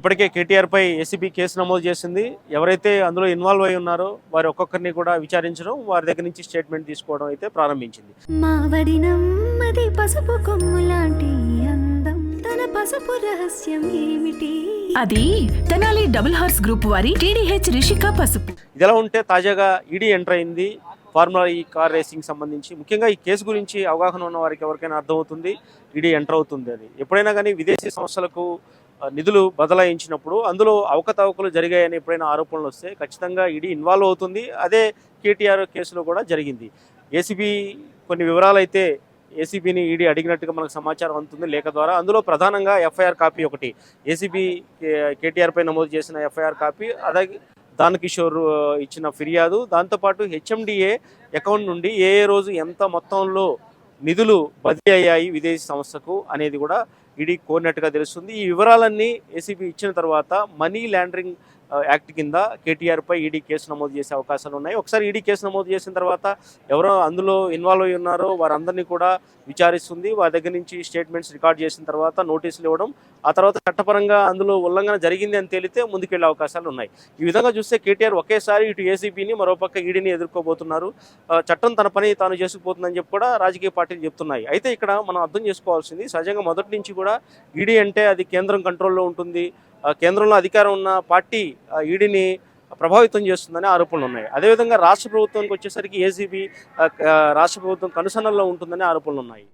ఇప్పటికే కేటీఆర్పై ACB case నమోదు చేసింది. ఎవరైతే అందులో ఇన్వాల్వ్ అయి ఉన్నారో వారి ఒక్కొక్కరిని కూడా విచారించడం వారి దగ్గర నుంచి స్టేట్మెంట్ తీసుకోవడం అయితే ప్రారంభించింది. అందం. తన పసుపు రహస్యం ఏమిటి? అది తెనాలి డబుల్ హార్స్ గ్రూప్ వారి టీడీహెచ్ రిషిక పసుపు. ఇది ఎలా ఉంటే తాజాగా ఈడీ ఎంటర్ అయింది. ఫార్ములా ఈ కార్ రేసింగ్ సంబంధించి. ముఖ్యంగా ఈ కేసు గురించి అవగాహన ఉన్న వారికి ఎవరికైనా అర్థమవుతుంది. ఈడీ ఎంటర్ అవుతుంది అని ఎప్పుడైనా కానీ విదేశీ సంస్థలకు నిధులు బదలాయించినప్పుడు అందులో అవకతవకలు జరిగాయని ఎప్పుడైనా ఆరోపణలు వస్తే ఖచ్చితంగా ఈడీ ఇన్వాల్వ్ అవుతుంది. అదే కేటీఆర్ కేసులో కూడా జరిగింది. ఏసీబీ కొన్ని వివరాలు అయితే ఏసీబీని ఈడీ అడిగినట్టుగా మనకు సమాచారం అందుతుంది లేఖ ద్వారా. అందులో ప్రధానంగా ఎఫ్ఐఆర్ కాపీ ఒకటి. ఏసీబీ కేటీఆర్పై నమోదు చేసిన ఎఫ్ఐఆర్ కాపీ అలాగే దానకిషోర్ ఇచ్చిన ఫిర్యాదు. దాంతోపాటు హెచ్ఎండిఏ అకౌంట్ నుండి ఏ ఏ రోజు ఎంత మొత్తంలో నిధులు బదిలీ అయ్యాయి విదేశీ సంస్థకు అనేది కూడా ఈడీ కోరినట్టుగా తెలుస్తుంది. ఈ వివరాలన్నీ ఏసీబీ ఇచ్చిన తర్వాత మనీ ల్యాండరింగ్ యాక్ట్ కింద కేటీఆర్ పై ఈడీ కేసు నమోదు చేసే అవకాశాలు ఉన్నాయి. ఒకసారి ఈడీ కేసు నమోదు చేసిన తర్వాత ఎవరో అందులో ఇన్వాల్వ్ అయి ఉన్నారో వారందరినీ కూడా విచారిస్తుంది. వారి దగ్గర నుంచి స్టేట్మెంట్స్ రికార్డ్ చేసిన తర్వాత నోటీసులు ఇవ్వడం ఆ తర్వాత చట్టపరంగా అందులో ఉల్లంఘన జరిగింది అని తేలితే ముందుకెళ్ళే అవకాశాలు ఉన్నాయి. ఈ విధంగా చూస్తే కేటీఆర్ ఒకేసారి ఇటు ఏసీబీని మరోపక్క ఈడీని ఎదుర్కోబోతున్నారు. చట్టం తన పని తాను చేసుకుపోతుందని చెప్పి కూడా రాజకీయ పార్టీలు చెప్తున్నాయి. అయితే ఇక్కడ మనం అర్థం చేసుకోవాల్సింది సహజంగా మొదటి నుంచి కూడా ఈడీ అంటే అది కేంద్రం కంట్రోల్లో ఉంటుంది. కేంద్రంలో అధికారం ఉన్న పార్టీ ఈడీని ప్రభావితం చేస్తుందని ఆరోపణలు ఉన్నాయి. అదేవిధంగా రాష్ట్ర ప్రభుత్వానికి వచ్చేసరికి ఏసీబీ రాష్ట్ర ప్రభుత్వం కనుసన్నల్లో ఉంటుందని ఆరోపణలు ఉన్నాయి.